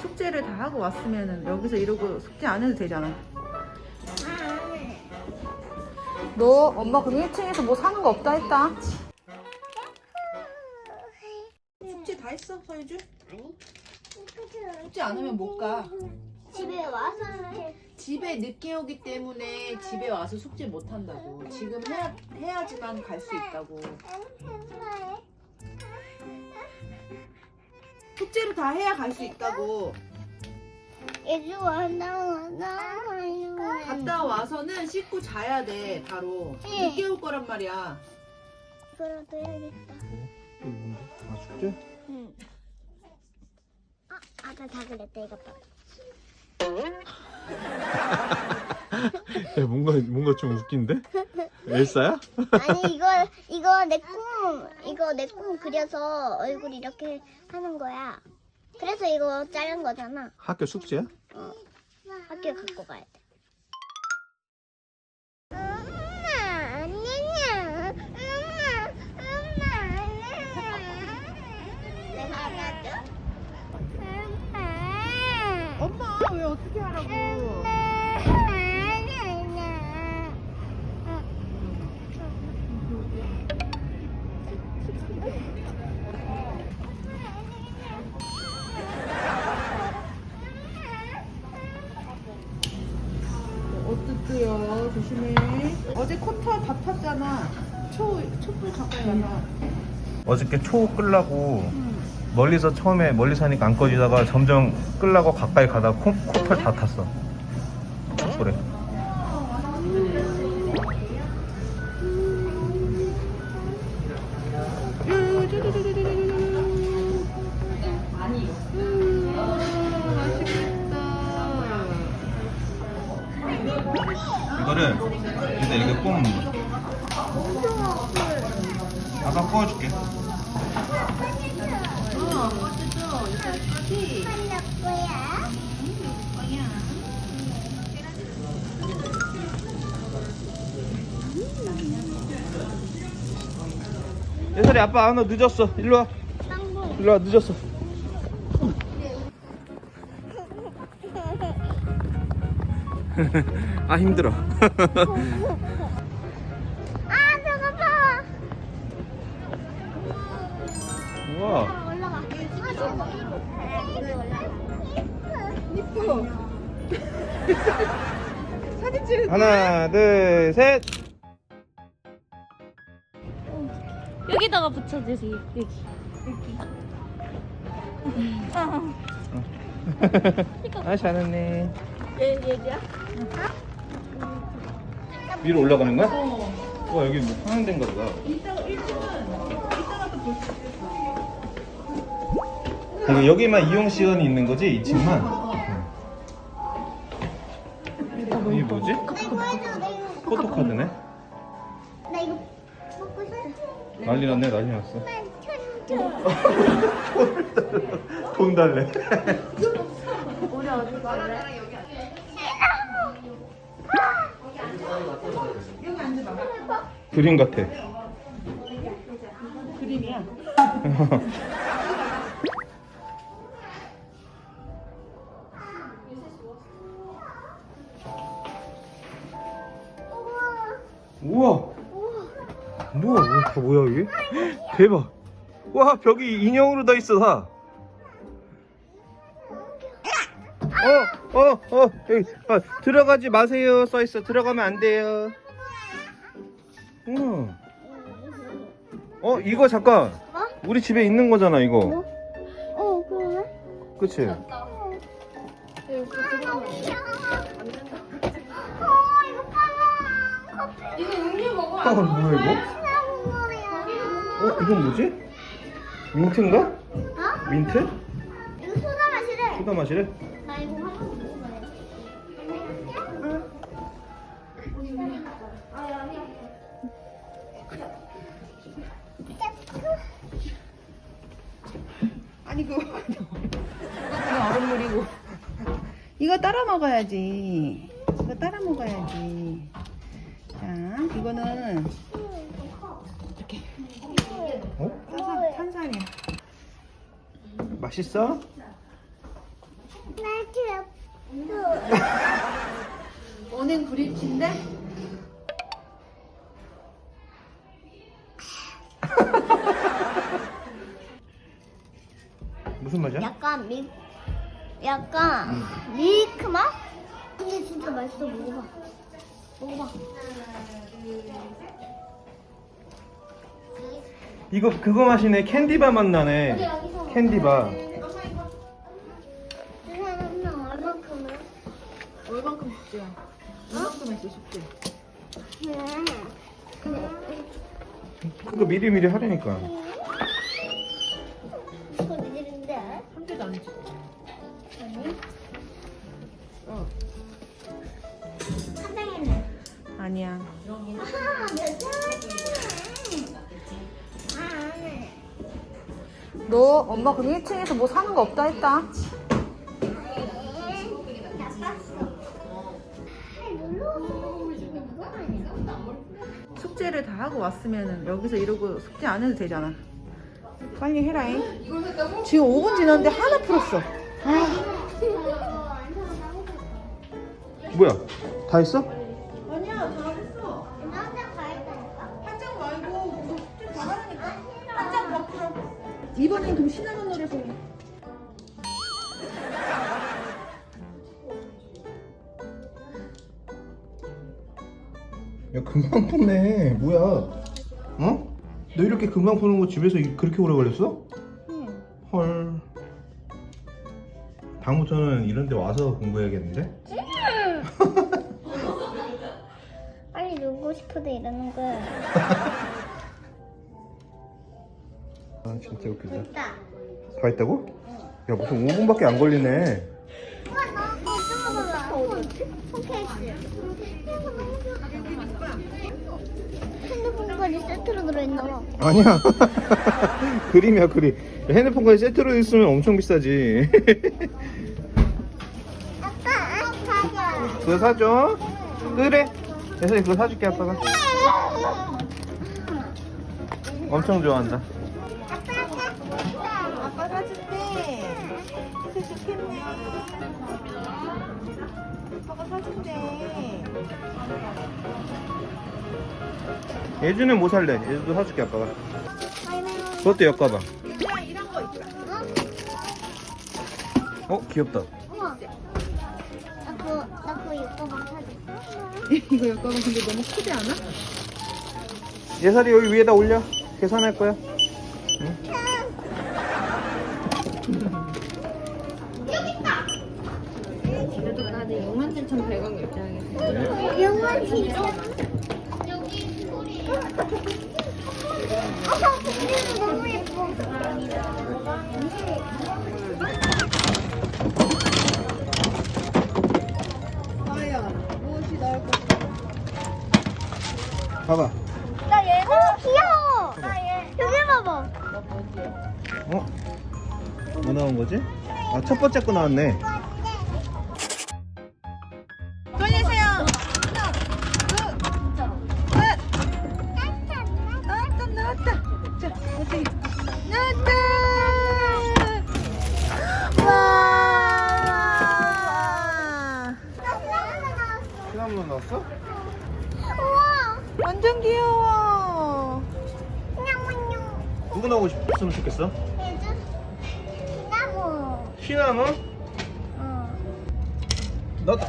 숙제를 다 하고 왔으면은 여기서 이러고 숙제 안 해도 되잖아. 너 엄마 그럼 1층에서 뭐 사는 거 없다 했다. 숙제 다 했어, 서유주? 아니. 숙제 안 하면 못 가. 집에 와서 해. 집에 늦게 오기 때문에 집에 와서 숙제 못 한다고. 지금 해야, 해야지만 갈 수 있다고. 숙제를 다 해야 갈 수 있다고. 예주 왔다 왔다 와요. 갔다 와서는 씻고 자야 돼, 바로. 응. 늦게 올 거란 말이야. 이거라도 해야겠다. 이거 뭔데? 아 숙제? 응. 아, 아까 다 그랬다 이거 봐. 야 뭔가 뭔가 좀 웃긴데? 엘사야? 아니 이거 이거 내 꿈 이거 내 꿈 그려서 얼굴 이렇게 하는 거야. 그래서 이거 자른 거잖아. 학교 숙제야? 학교에 갖고 가야 돼. 엄마 안녕냐. 엄마 엄마 내가 안아줘. 엄마. 엄마, 왜 어떻게 하라고. 어떡해요, 조심해. 어제 코터 다 탔잖아. 초, 촛불 가까이 가서. 어저께 초 끌라고 멀리서 처음에 멀리서 하니까 안 꺼지다가 점점 끌라고 가까이 가다가 코, 코털 다 탔어 그래 아까 구워줄게. 예설이 아빠 너 늦었어. 일로 와. 일로 와 늦었어. 아 힘들어 사진 찍을 하나 둘 셋 여기다가 붙여주세요. 여기. 아 잘했네 얘 얘야? 위로 올라가는 거야? 와 여기 뭐 하는 데인가 보다 이따가 1층은 이따가 또 볼 수 있어. 여기만 이용 시간이 있는 거지 2층만 뭐지? 이거 해줘. 나 이거. 포토카드네 나 이거 먹고 싶어. 난리 났네 난리 났어 천돈 달래 그림 같아 그림이야. 다 뭐야 이게? 대박 와 벽이 인형으로 다 있어 다 어, 어, 어, 여기, 아, 들어가지 마세요. 써 있어. 들어가면 안 돼요. 우와. 어, 이거 잠깐. 뭐? 우리 집에 있는 거잖아, 이거. 어 그러네. 그치? 이거 안. 어 이거. 이거 음료 먹어. 아, 뭐야, 이거? 신나는 거야. 어, 이건 뭐지? 민트인가? 어? 민트? 이거 소다 마시래. 소다 마시래? 나 이거 한번 먹어봐야지. 아니 그거 그거 얼음물이고. 이거 따라 먹어야지. 이거 따라 먹어야지. 자, 이거는 어? 탄산, 탄산이야. 맛있어? 은행 브릿지인데? 무슨 맛이야? 약간 미, 약간 밀크 맛? 근데 진짜 맛있어 먹어봐. 먹어봐. 이거 그거 맛이네 캔디바 맛 나네 캔디바? 얼만큼? 얼만큼 했어? 그거 미리 미리 하려니까 이거 니들인데? 한 개도 안 했어 아니? 어. 사장이네. 아니야 아, 몇 너 엄마 그럼 1층에서 뭐 사는 거 없다 했다. 숙제를 다 하고 왔으면 여기서 이러고 숙제 안 해도 되잖아. 빨리 해라잉. 지금 5분 지났는데 하나 풀었어. 뭐야? 다 했어? 아니야 다 이번엔 좀 신나는 노래 불러 야 금방 푸네 뭐야 어? 너 이렇게 금방 푸는 거 집에서 이- 그렇게 오래 걸렸어? 헐 다음부터는 이런 데 와서 공부해야겠는데? 빨리 놀고 싶어도 이러는 거야. 아 진짜 웃기다 됐다. 다 했다고? 야 무슨 5분밖에 안 걸리네 우와, 나 이거 봐봐. 폰케이스. 핸드폰 까지 세트로 들어있나 봐. 아니야 그림이야 그림 핸드폰까지 세트로 있으면 엄청 비싸지 아빠, 아빠. 그거 사줘 그래 예선이 그거 사줄게 아빠가 엄청 좋아한다 아빠 사준대 그래서 좋겠네. 아빠가 사준대. 예주는 뭐 살래? 예주도 사줄게 아빠가. 그것도 엮어봐. 그냥 이런 거 있다. 어 귀엽다. 우와. 나 그거, 나 그거 이거만 사줄게. 이거 여기가 근데 너무 크지 않아? 예살이 여기 위에다 올려. 계산할 거야 그래도 나는 67,100원 결제하겠어. 영원 진짜. 여기 소리. 아, 근데 너무 예뻐. 과연 무엇이 나을 것 봐봐 나 얘. 어, 귀여워. 여기 봐봐. 어? 뭐 나온 거지? 아 첫 번째 거 나왔네 돌리세요 하나 둘셋 나왔다 나왔다 자 어떻게 나왔다 와 시나몬 나왔어? 우와. 완전 귀여워. 누구 나오고 싶으면 좋겠어? 얘도 나무. 시나몬? 어. 나다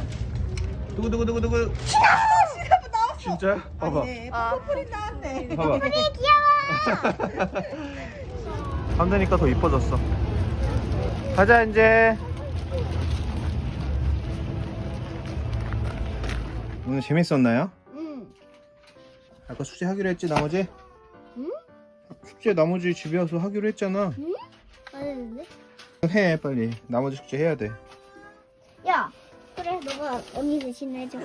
누구 누구 누구 누구 시나몬 나왔어 진짜? 봐봐 아니네 커플이 나왔네 봐봐 우리 귀여워. 밤 되니까 더 이뻐졌어 가자 이제 오늘 재밌었나요? 응. 아까 숙제 하기로 했지 나머지? 응? 숙제 나머지 집에 와서 하기로 했잖아 안 했는데? 해 빨리 나머지 숙제 해야 돼 야. 그래, 너가 언니 대신 해줘. 어?